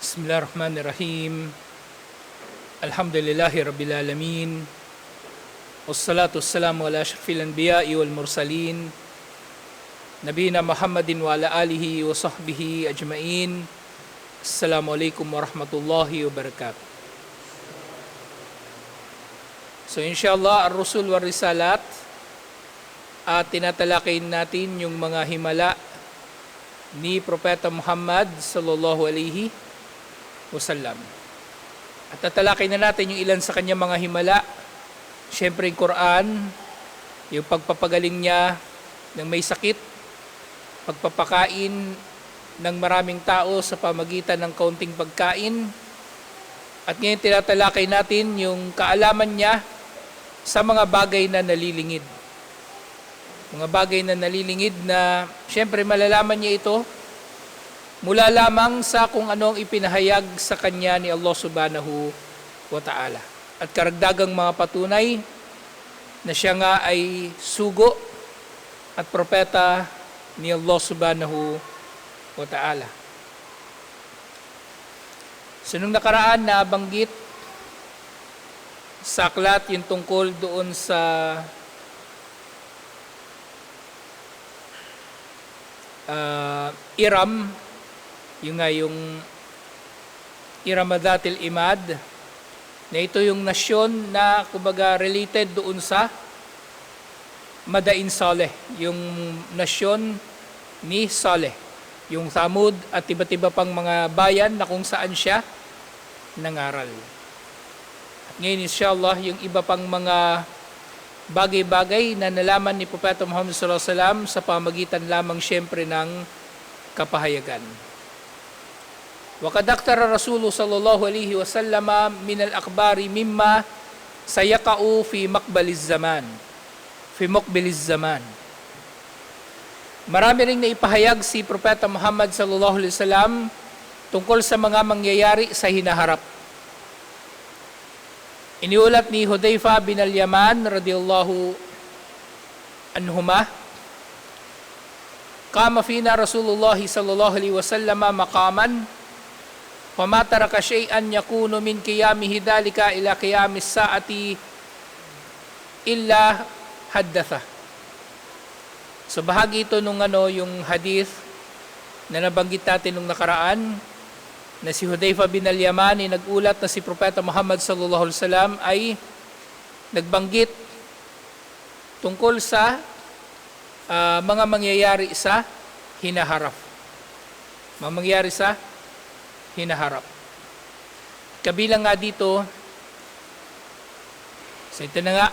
Bismillahirrahmanirrahim. Alhamdulillahi Rabbil Alamin. Wassalatu wassalamu ala ashrafil anbiya'i wal mursalin. Nabina Muhammadin wa ala alihi wa sahbihi ajma'in. Assalamualaikum warahmatullahi wabarakatuh. So inshallah, ar-rusul wa risalat at tinatalakayin natin yung mga himala ni Propeta Muhammad sallallahu alaihi wasallam. At tatalakay na natin yung ilan sa kanyang mga himala. Siyempre yung Quran, yung pagpapagaling niya ng may sakit, pagpapakain ng maraming tao sa pamagitan ng kaunting pagkain. At ngayon tinatalakay natin yung kaalaman niya sa mga bagay na nalilingid. Mga bagay na nalilingid na siyempre malalaman niya ito mula lamang sa kung ano ang ipinahayag sa kanya ni Allah subhanahu wa ta'ala. At karagdagang mga patunay na siya nga ay sugo at propeta ni Allah subhanahu wa ta'ala. So nung nakaraan na banggit sa aklat yung tungkol doon sa uh, Iram, yung nga yung Iramadatil Imad, na ito yung nasyon na kumbaga related doon sa Madain Saleh, yung nasyon ni Saleh, yung Thamud at iba't iba pang mga bayan na kung saan siya nangaral. At ngayon inshallah yung iba pang mga bagay-bagay na nalaman ni Propeta Muhammad sallallahu alaihi wasallam sa pamagitan lamang siyempre ng kapahayagan. وقد أكثر الرسول صلى الله عليه وسلم من الأخبار مما سيقع في مقبل الزمان في مقبل الزمان Marami ring naipahayag si Propeta Muhammad sallallahu alaihi wasallam tungkol sa mga mangyayari sa hinaharap. Iniulat ni Hudayfa bin al-Yaman radiyallahu anhuma Kama fina Rasulullah sallallahu alaihi wasallam maqaman فما ترك شيئا يكون من قيامه ذلك إلى قيام الساعة إلا حدثه So bahagi ito nung ano yung hadith na nabanggit natin nung nakaraan na si Hudayfa bin al-Yamani nagulat na si Propeta Muhammad sallallahu alaihi wasallam ay nagbanggit tungkol sa uh, mga mangyayari sa hinaharap. Mga mangyayari sa hinaharap. Kabilang nga dito, sa so ito na nga,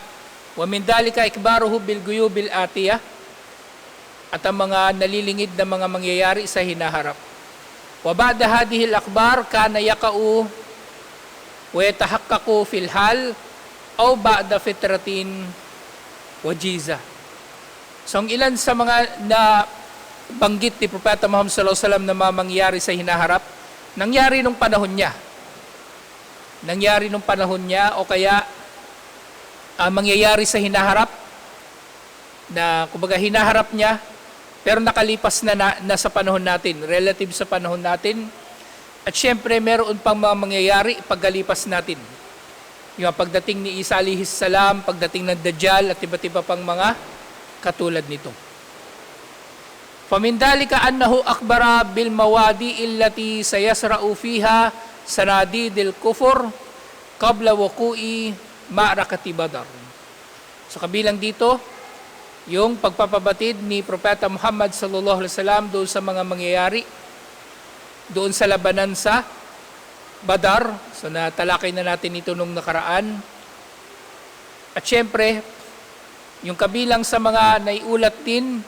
wamindalika ikbaruhu bilguyubil atiya at ang mga nalilingid na mga mangyayari sa hinaharap. Wabada hadihil akbar kana yakau wetahakkaku filhal o ba'da fitratin wajiza. So ang ilan sa mga na banggit ni Propeta Muhammad sallallahu alaihi wasallam na mamangyari sa hinaharap nangyari nung panahon niya. Nangyari nung panahon niya o kaya uh, mangyayari sa hinaharap na kumbaga hinaharap niya pero nakalipas na, na, na sa panahon natin, relative sa panahon natin. At syempre, meron pang mga mangyayari pagkalipas natin. Yung pagdating ni Isa alihis salam, pagdating ng Dajjal at iba't iba pang mga katulad nito. Famindalika annahu akbara bil mawadi illati sayasra'u fiha sanadidil kufur qabla wuku'i ma'rakati badar. So kabilang dito, yung pagpapabatid ni Propeta Muhammad sallallahu alaihi wasallam doon sa mga mangyayari doon sa labanan sa Badar. So natalakay na natin ito nung nakaraan. At syempre, yung kabilang sa mga naiulat din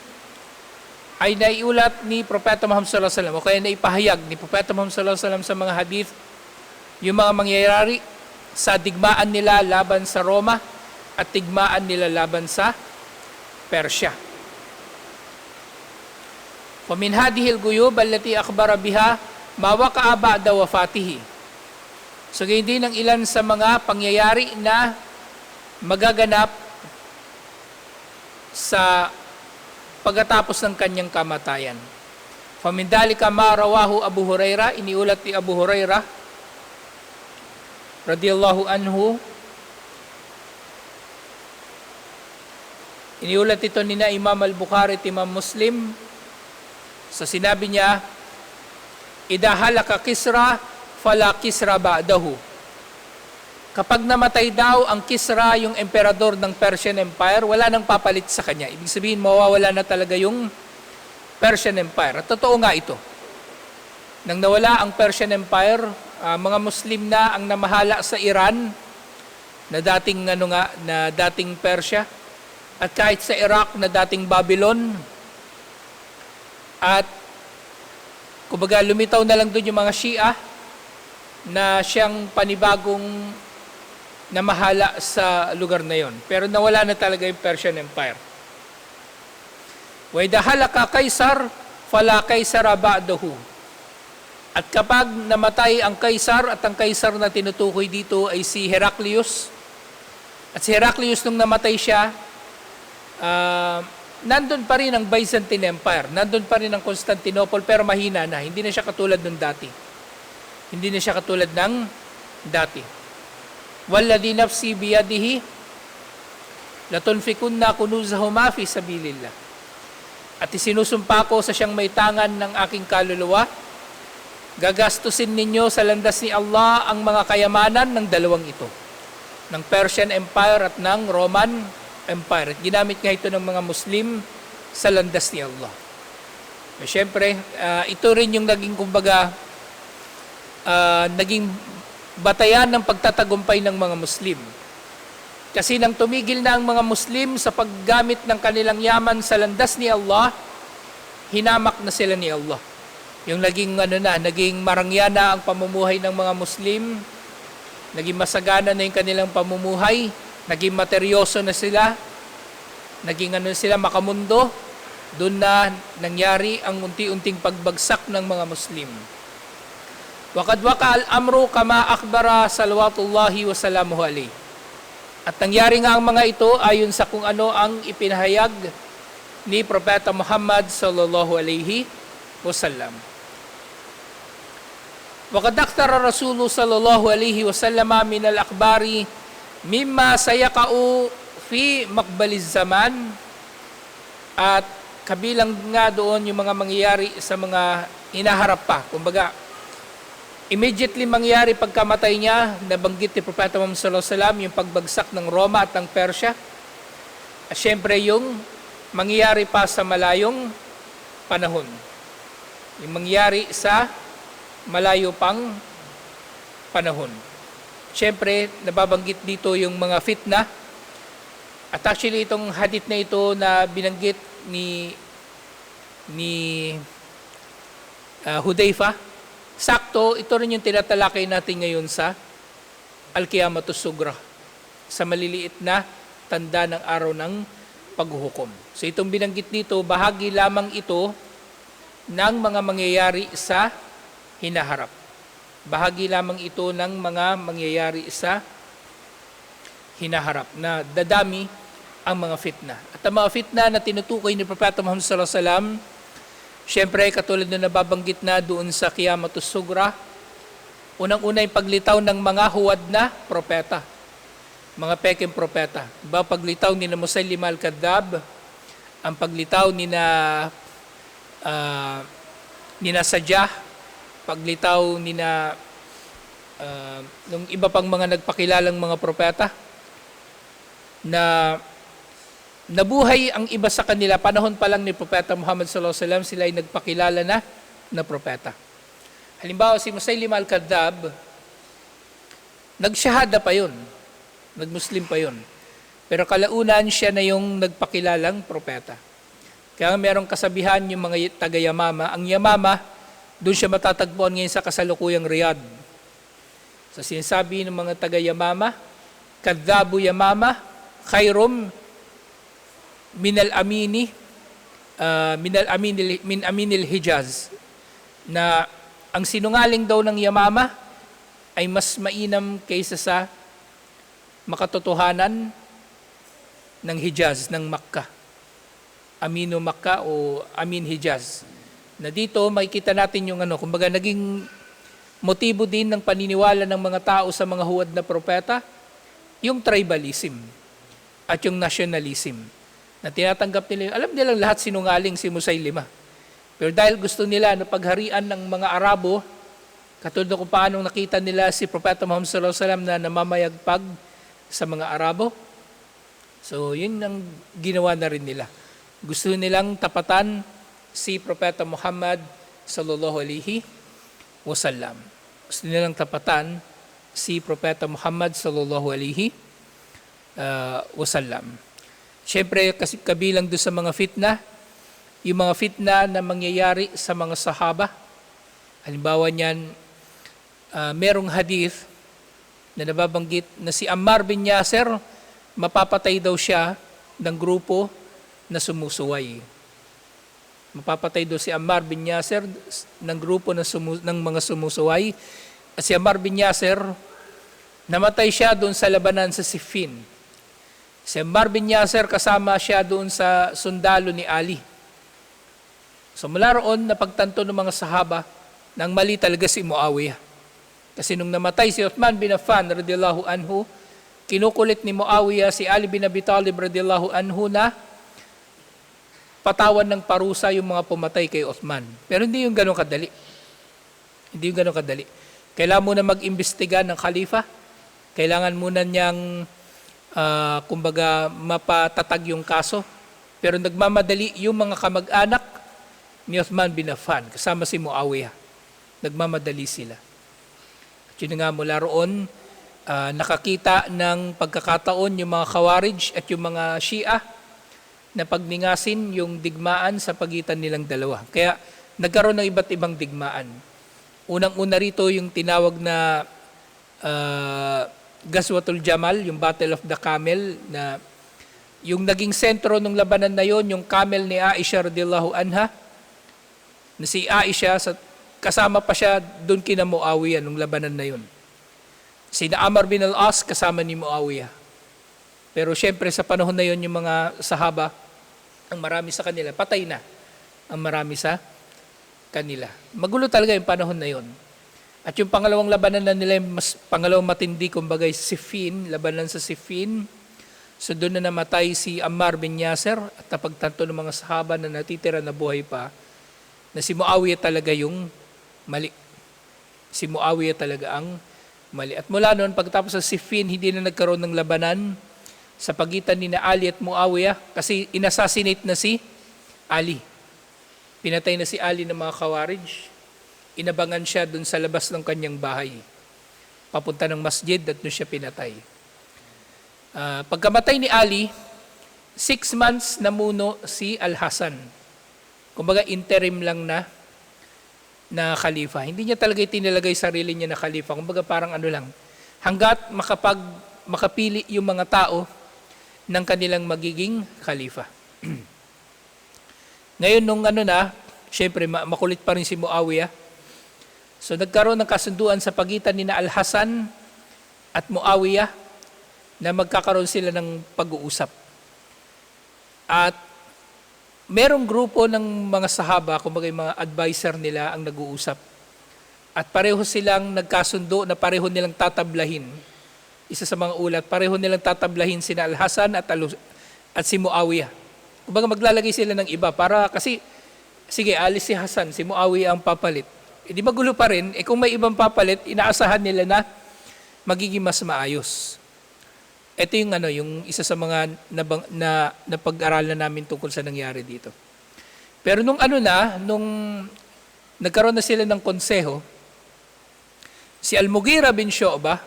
ay naiulat ni Propeta Muhammad sallallahu alaihi wasallam o kaya naipahayag ni Propeta Muhammad sallallahu alaihi wasallam sa mga hadith yung mga mangyayari sa digmaan nila laban sa Roma at digmaan nila laban sa Persia. ومن هذه الغيوب التي أخبر بها ما وقع بعد وفاته. So ganyan din ang ilan sa mga pangyayari na magaganap sa pagkatapos ng kanyang kamatayan. Famindalika marawahu Abu Huraira, iniulat ni Abu Huraira, radiyallahu anhu, iniulat ito ni na Imam al-Bukhari at Imam Muslim, sa sinabi niya, Idahalaka kisra, fala kisra ba'dahu Kapag namatay daw ang Kisra, yung emperador ng Persian Empire, wala nang papalit sa kanya. Ibig sabihin, mawawala na talaga yung Persian Empire. At totoo nga ito. Nang nawala ang Persian Empire, ah, mga Muslim na ang namahala sa Iran, na dating ano nga, na dating Persia, at kahit sa Iraq na dating Babylon, at kumbaga lumitaw na lang doon yung mga Shia na siyang panibagong namahala sa lugar na yon. Pero nawala na talaga yung Persian Empire. Wa idha halaka kaisar, fala kaisara ba'dahu. At kapag namatay ang kaisar at ang kaisar na tinutukoy dito ay si Heraclius, at si Heraclius nung namatay siya, ah, nandun pa rin ang Byzantine Empire, nandun pa rin ang Constantinople, pero mahina na. Hindi na siya katulad nung dati. Hindi na siya katulad ng dati. Walladhi nafsi biyadihi latunfikunna kunuzahuma fi sabilillah. At isinusumpa ko sa siyang may tangan ng aking kaluluwa, gagastusin ninyo sa landas ni Allah ang mga kayamanan ng dalawang ito, ng Persian Empire at ng Roman Empire. At ginamit nga ito ng mga Muslim sa landas ni Allah. Eh, Siyempre, ah, ito rin yung naging kumbaga ah, naging batayan ng pagtatagumpay ng mga Muslim. Kasi nang tumigil na ang mga Muslim sa paggamit ng kanilang yaman sa landas ni Allah, hinamak na sila ni Allah. Yung naging ano na, naging marangya na ang pamumuhay ng mga Muslim, naging masagana na yung kanilang pamumuhay, naging materyoso na sila, naging ano sila makamundo, doon na nangyari ang unti-unting pagbagsak ng mga Muslim. Wakad waka al-amru kama akbara salawatullahi wa salamuhu alayhi. At nangyari nga ang mga ito ayon sa kung ano ang ipinahayag ni Propeta Muhammad sallallahu alaihi wasallam. Wakad aktara Rasulu sallallahu alaihi wasallam min al-akbari mimma sayakau fi makbaliz zaman at kabilang nga doon yung mga mangyayari sa mga inaharap pa. Kumbaga, immediately mangyari pagkamatay niya, nabanggit ni Propeta Muhammad sallallahu alaihi wasallam yung pagbagsak ng Roma at ng Persya. At syempre yung mangyayari pa sa malayong panahon. Yung mangyayari sa malayo pang panahon. Syempre, nababanggit dito yung mga fitna. At actually, itong hadith na ito na binanggit ni ni uh, Hudayfa, sakto, ito rin yung tinatalakay natin ngayon sa Al-Qiyamatus Sugra, sa maliliit na tanda ng araw ng paghuhukom. So itong binanggit dito, bahagi lamang ito ng mga mangyayari sa hinaharap. Bahagi lamang ito ng mga mangyayari sa hinaharap na dadami ang mga fitna. At ang mga fitna na tinutukoy ni Propeta Muhammad sallallahu alaihi wasallam, syempre katulad na nababanggit na doon sa Qiyamatus Sugra, unang-una yung paglitaw ng mga huwad na propeta, mga peking propeta. Diba paglitaw ni na Musaylim al-Kadab, ang paglitaw ni na uh, ni na Sajah, paglitaw ni na uh, nung iba pang mga nagpakilalang mga propeta na nabuhay ang iba sa kanila panahon pa lang ni Propeta Muhammad sallallahu alaihi wasallam sila ay nagpakilala na na propeta. Halimbawa si Musaylim al-Kadzab nagsyahada pa yun. Nagmuslim pa yun. Pero kalaunan siya na yung nagpakilalang propeta. Kaya merong kasabihan yung mga taga-Yamama. Ang Yamama, doon siya matatagpuan ngayon sa kasalukuyang Riyadh. Sa sinasabi ng mga taga-Yamama, Kadzabu Yamama, khairum minal amini uh, minal aminil min aminil hijaz na ang sinungaling daw ng Yamama ay mas mainam kaysa sa makatotohanan ng Hijaz, ng Makkah. Amino Makkah o Amin Hijaz. Na dito makikita natin yung ano, kumbaga naging motibo din ng paniniwala ng mga tao sa mga huwad na propeta, yung tribalism at yung nationalism. Na tinatanggap nila, alam nilang lahat sinungaling si Musaylima. Pero dahil gusto nila na pagharian ng mga Arabo, katulad ng kung paano nakita nila si Propeta Muhammad sallallahu alaihi wasallam na namamayagpag sa mga Arabo, So, yun ang ginawa na rin nila. Gusto nilang tapatan si Propeta Muhammad sallallahu alaihi wasallam. Gusto nilang tapatan si Propeta Muhammad sallallahu alaihi uh, wasallam. Siyempre, kasi kabilang doon sa mga fitna, yung mga fitna na mangyayari sa mga sahaba. Halimbawa niyan, uh, merong hadith na nababanggit na si Ammar bin Yasser, mapapatay daw siya ng grupo na sumusuway. Mapapatay daw si Ammar bin Yasser ng grupo na sumu- ng mga sumusuway. At si Ammar bin Yasser, namatay siya doon sa labanan sa Siffin. Si Ammar bin Yasser kasama siya doon sa sundalo ni Ali. So mula roon, napagtanto ng mga sahaba nang mali talaga si Muawiyah. Kasi nung namatay si Uthman bin Affan radiyallahu anhu, kinukulit ni Muawiyah si Ali bin Abi Talib radiyallahu anhu na patawan ng parusa yung mga pumatay kay Uthman. Pero hindi yung ganun kadali. Hindi yung ganun kadali. Kailangan muna mag-imbestiga ng khalifa. Kailangan muna niyang, ah, kumbaga, mapatatag yung kaso. Pero nagmamadali yung mga kamag-anak ni Uthman bin Affan, kasama si Muawiyah. Nagmamadali sila. At yun nga mula roon, ah, nakakita ng pagkakataon yung mga Khawarij at yung mga Shia na pagningasin yung digmaan sa pagitan nilang dalawa. Kaya nagkaroon ng iba't ibang digmaan. Unang-una rito yung tinawag na uh, Gazwatul Jamal, yung Battle of the Camel, na yung naging sentro ng labanan na yon, yung camel ni Aisha radiyallahu anha, na si Aisha, sa, kasama pa siya doon kina Muawiyah nung labanan na yon. Sina Amr bin al-As kasama ni Muawiyah. Pero syempre sa panahon na yon yung mga sahaba, ang marami sa kanila, patay na ang marami sa kanila. Magulo talaga yung panahon na yon. At yung pangalawang labanan na nila, mas pangalawang matindi, kumbaga Sifin, labanan sa Sifin. So doon na namatay si Ammar bin Yasser at napagtanto ng mga sahaba na natitira na buhay pa na si Muawiyah talaga yung mali. Si Muawiyah talaga ang mali. At mula noon, pagtapos sa Sifin, hindi na nagkaroon ng labanan sa pagitan ni na Ali at Muawiyah kasi inassassinate na si Ali. Pinatay na si Ali ng mga Khawarij. Inabangan siya dun sa labas ng kanyang bahay. Papunta ng masjid at doon siya pinatay. Ah, pagkamatay ni Ali, six months na muno si Al-Hasan. Kumbaga interim lang na na khalifa. Hindi niya talaga itinalagay sarili niya na khalifa. Kumbaga parang ano lang. Hanggat makapag makapili yung mga tao ng kanilang magiging khalifa. Ngayon nung ano na, syempre ma- makulit pa rin si Muawiyah. So nagkaroon ng kasunduan sa pagitan ni Al-Hasan at Muawiyah na magkakaroon sila ng pag-uusap. At merong grupo ng mga sahaba, kumbaga mga advisor nila ang nag-uusap. At pareho silang nagkasundo na pareho nilang tatablahin. Isa sa mga ulat, pareho nilang tatablahin sina Al-Hasan at, Al- at si Muawiyah. Kumbaga maglalagay sila ng iba para kasi sige, alis si Hasan, si Muawiyah ang papalit. E di magulo pa rin, eh kung may ibang papalit, inaasahan nila na magiging mas maayos. Ito yung ano, yung isa sa mga nabang, na napag-aralan namin tungkol sa nangyari dito. Pero nung ano na, nung nagkaroon na sila ng konseho, si Al-Mughira bin Shu'bah,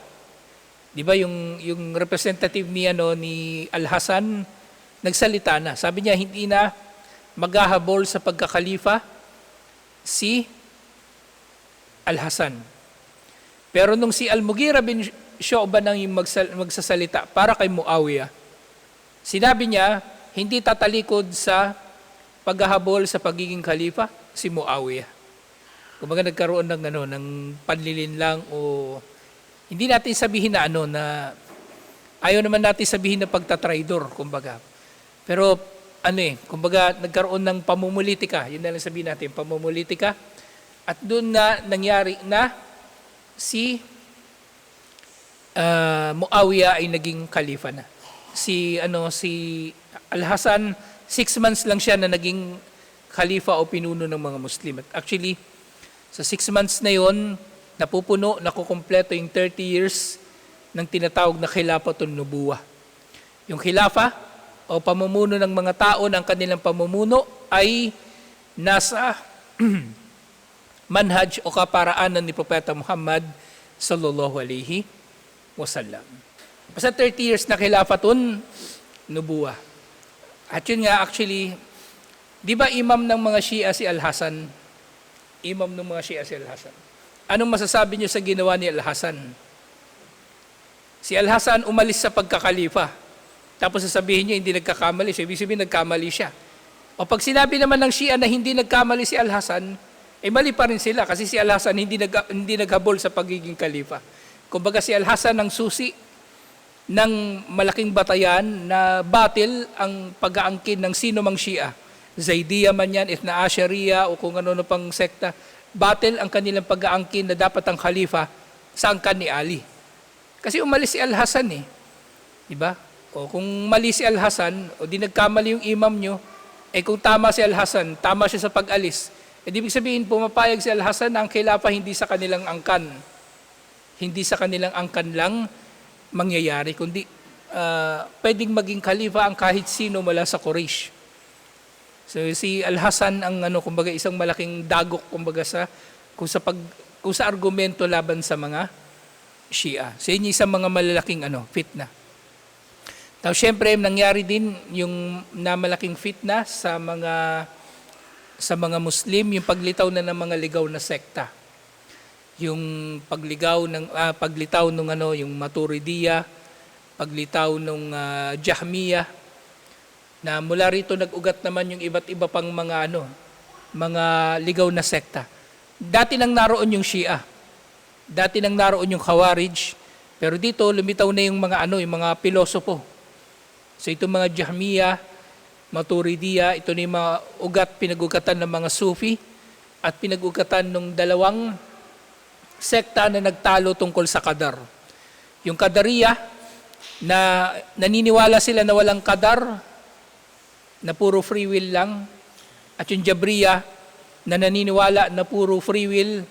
di ba yung, yung representative ni, ano, ni Al-Hasan, nagsalita na. Sabi niya, hindi na maghahabol sa pagkakalifa si Al-Hasan. Pero nung si Al-Mughira bin Shu'bah nang magsasalita para kay Muawiyah, sinabi niya, hindi tatalikod sa paghahabol sa pagiging khalifa si Muawiyah. Kumbaga nagkaroon ng ano ng panlilin lang o hindi natin sabihin na ano na ayaw naman natin sabihin na pagtatraidor kumbaga. Pero ano eh, kumbaga nagkaroon ng pamumulitika, yun na lang sabihin natin, pamumulitika. At doon na nangyari na si uh, Muawiyah ay naging khalifa na. Si ano si Al-Hasan, six months lang siya na naging khalifa o pinuno ng mga Muslim. At actually, sa six months na yon, napupuno, nakukumpleto yung 30 years ng tinatawag na khilafatun nubuwa. Yung khilafa o pamumuno ng mga tao ng kanilang pamumuno ay nasa manhaj o kaparaanan ni Propeta Muhammad sallallahu alaihi wasallam. Basta 30 years na khilafatun nubuwa. At yun nga actually, di ba imam ng mga Shia si Al-Hasan? Imam ng mga Shia si Al-Hasan. Anong masasabi niyo sa ginawa ni Al-Hasan? Si Al-Hasan umalis sa pagkakalifa. Tapos sasabihin niya hindi nagkakamali. So, ibig sabihin nagkamali siya. O pag sinabi naman ng Shia na hindi nagkamali si Al-Hasan, eh mali pa rin sila kasi si Al-Hasan hindi, nag, hindi naghabol sa pagiging kalifa. Kumbaga si Al-Hasan ang susi ng malaking batayan na batil ang pag-aangkin ng sino mang Shia. Zaidiya man yan, Ithna Ashariya o kung ano-ano pang sekta. Batil ang kanilang pag-aangkin na dapat ang khalifa sa angkan ni Ali. Kasi umalis si Al-Hasan eh. Di ba? O kung mali si Al-Hasan, o di nagkamali yung imam nyo, eh kung tama si Al-Hasan, tama siya sa pag-alis, ibig sabihin, pumapayag si Al-Hasan na ang khilafa hindi sa kanilang angkan. Hindi sa kanilang angkan lang mangyayari, kundi uh, pwedeng maging khalifa ang kahit sino mula sa Quraysh. So si Al-Hasan ang ano kumbaga isang malaking dagok kumbaga sa kung sa pag kung sa argumento laban sa mga Shia. So yun isang mga malalaking ano, fitna. Tapos syempre nangyari din yung na malaking fitna sa mga sa mga Muslim yung paglitaw na ng mga ligaw na sekta. Yung pagligaw ng ah, paglitaw ng ano yung Maturidiya, paglitaw ng uh, Jahmiya na mula rito nag-ugat naman yung iba't iba pang mga ano mga ligaw na sekta. Dati nang naroon yung Shia. Dati nang naroon yung Khawarij, pero dito lumitaw na yung mga ano, yung mga pilosopo. So itong mga Jahmiya, Maturidiya, ito na yung mga ugat pinagugatan ng mga Sufi at pinagugatan ng dalawang sekta na nagtalo tungkol sa kadar. Yung Kadariya, na naniniwala sila na walang kadar, na puro free will lang, at yung Jabriya, na naniniwala na puro free will,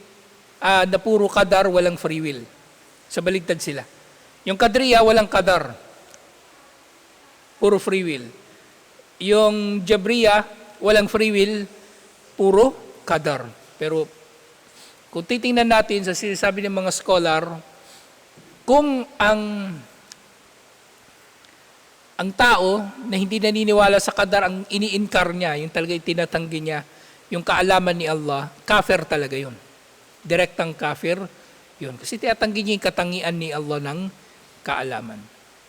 uh, na puro kadar, walang free will. Sa baligtad sila. Yung Kadriya, walang kadar. Puro free will. Yung Jabriya, walang free will, puro kadar. Pero kung titingnan natin sa sinasabi ng mga scholar, kung ang ang tao na hindi naniniwala sa kadar ang ini-incar niya, yung talaga itinatanggi niya, yung kaalaman ni Allah, kafir talaga yun. Direktang kafir, yun. Kasi tinatanggi niya yung katangian ni Allah ng kaalaman.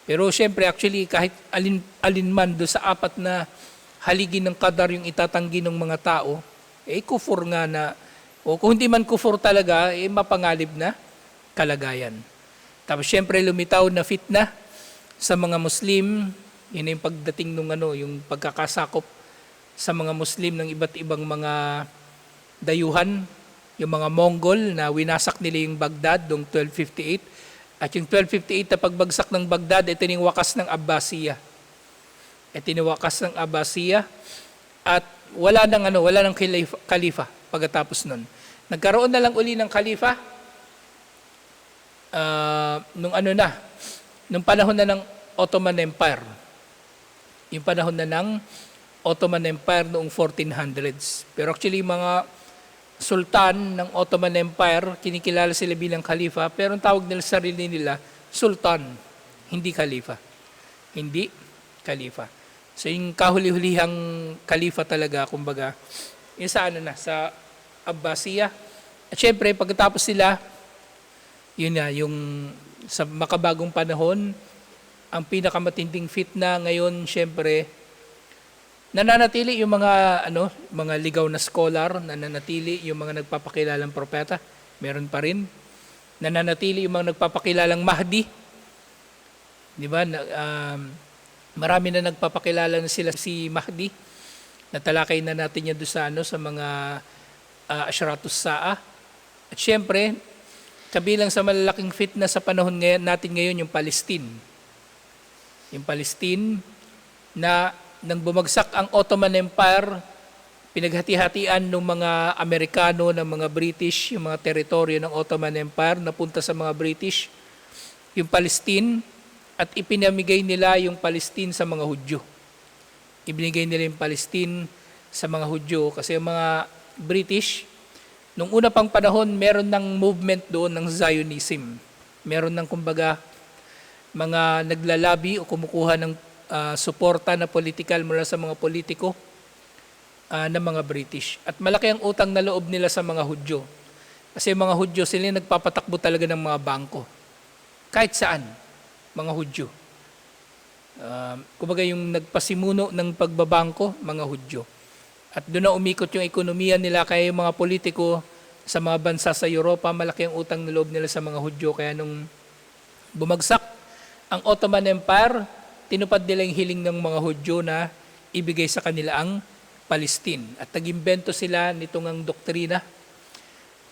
Pero syempre, actually, kahit alin, alin man do sa apat na haligi ng kadar yung itatanggi ng mga tao, eh kufur nga na, o kung hindi man kufur talaga, eh mapangalib na kalagayan. Tapos syempre lumitaw na fitna sa mga Muslim, yun yung pagdating ng ano, yung pagkakasakop sa mga Muslim ng iba't ibang mga dayuhan, yung mga Mongol na winasak nila yung Baghdad noong 1258. At yung 1258 na pagbagsak ng Baghdad, ito yung wakas ng Abbasiya. Ito yung wakas ng Abbasiya. At wala nang ano, wala nang khalifa pagkatapos nun. Nagkaroon na lang uli ng khalifa uh, nung ano na, nung panahon na ng Ottoman Empire. Yung panahon na ng Ottoman Empire noong 1400s. Pero actually mga sultan ng Ottoman Empire, kinikilala sila bilang khalifa, pero ang tawag nila sa sarili nila, sultan, hindi khalifa. Hindi khalifa. So yung kahuli-hulihang khalifa talaga, kumbaga, yung sa ano na, sa Abbasiya. At syempre, pagkatapos sila, yun na, yung sa makabagong panahon, ang pinakamatinding fitna ngayon, syempre, Nananatili yung mga ano, mga ligaw na scholar, nananatili yung mga nagpapakilalang propeta, meron pa rin. Nananatili yung mga nagpapakilalang Mahdi. 'Di ba? Um, Marami na nagpapakilala na sila si Mahdi. Natalakay na natin yan doon sa, ano, sa mga uh, Ashratus Sa'a. At syempre, kabilang sa malalaking fitna sa panahon ngayon, natin ngayon yung Palestine. Yung Palestine na nang bumagsak ang Ottoman Empire, pinaghati-hatian ng mga Amerikano, ng mga British, yung mga teritoryo ng Ottoman Empire napunta sa mga British, yung Palestine, at ipinamigay nila yung Palestine sa mga Hudyo. Ibinigay nila yung Palestine sa mga Hudyo kasi yung mga British, nung una pang panahon, meron ng movement doon ng Zionism. Meron ng kumbaga mga naglalabi o kumukuha ng ah, suporta na political mula sa mga politiko ah, ng mga British. At malaki ang utang na loob nila sa mga Hudyo. Kasi mga Hudyo, sila yung nagpapatakbo talaga ng mga bangko. Kahit saan, mga Hudyo. Um, kumbaga yung nagpasimuno ng pagbabangko, mga Hudyo. At doon na umikot yung ekonomiya nila, kaya yung mga politiko sa mga bansa sa Europa, malaki ang utang na loob nila sa mga Hudyo. Kaya nung bumagsak ang Ottoman Empire, tinupad nila yung hiling ng mga Hudyo na ibigay sa kanila ang Palestine. At nag-imbento sila nitong ang doktrina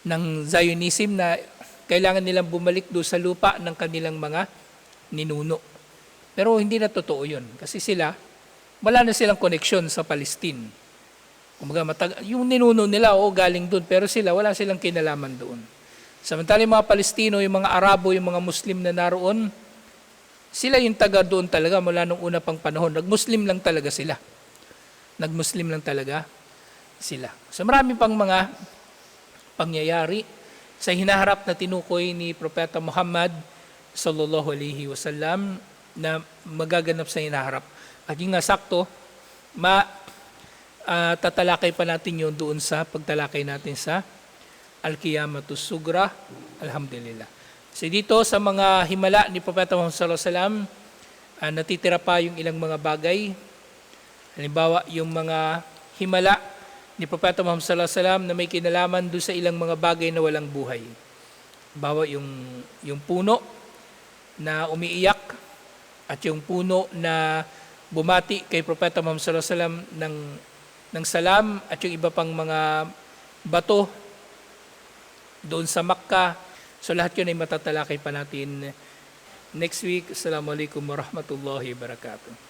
ng Zionism na kailangan nilang bumalik doon sa lupa ng kanilang mga ninuno. Pero hindi na totoo yun. Kasi sila, wala na silang koneksyon sa Palestine. Kumbaga, matag- yung ninuno nila, oo, galing doon. Pero sila, wala silang kinalaman doon. Samantala yung mga Palestino, yung mga Arabo, yung mga Muslim na naroon, sila yung taga doon talaga mula nung una pang panahon. Nag-Muslim lang talaga sila. Nag-Muslim lang talaga sila. So marami pang mga pangyayari sa hinaharap na tinukoy ni Propeta Muhammad sallallahu alaihi wasallam na magaganap sa hinaharap. At yung nga sakto, ma ah, tatalakay pa natin yun doon sa pagtalakay natin sa Al-Qiyamatus Sugra. Alhamdulillah. So dito sa mga himala ni Propeta Muhammad sallallahu alaihi wasallam, ah, natitira pa yung ilang mga bagay. Halimbawa, yung mga himala ni Propeta Muhammad sallallahu alaihi wasallam na may kinalaman doon sa ilang mga bagay na walang buhay. Bawa yung yung puno na umiiyak at yung puno na bumati kay Propeta Muhammad sallallahu alaihi wasallam ng ng salam at yung iba pang mga bato doon sa Makkah. So lahat yun ay matatalakay pa natin next week. Assalamualaikum warahmatullahi wabarakatuh.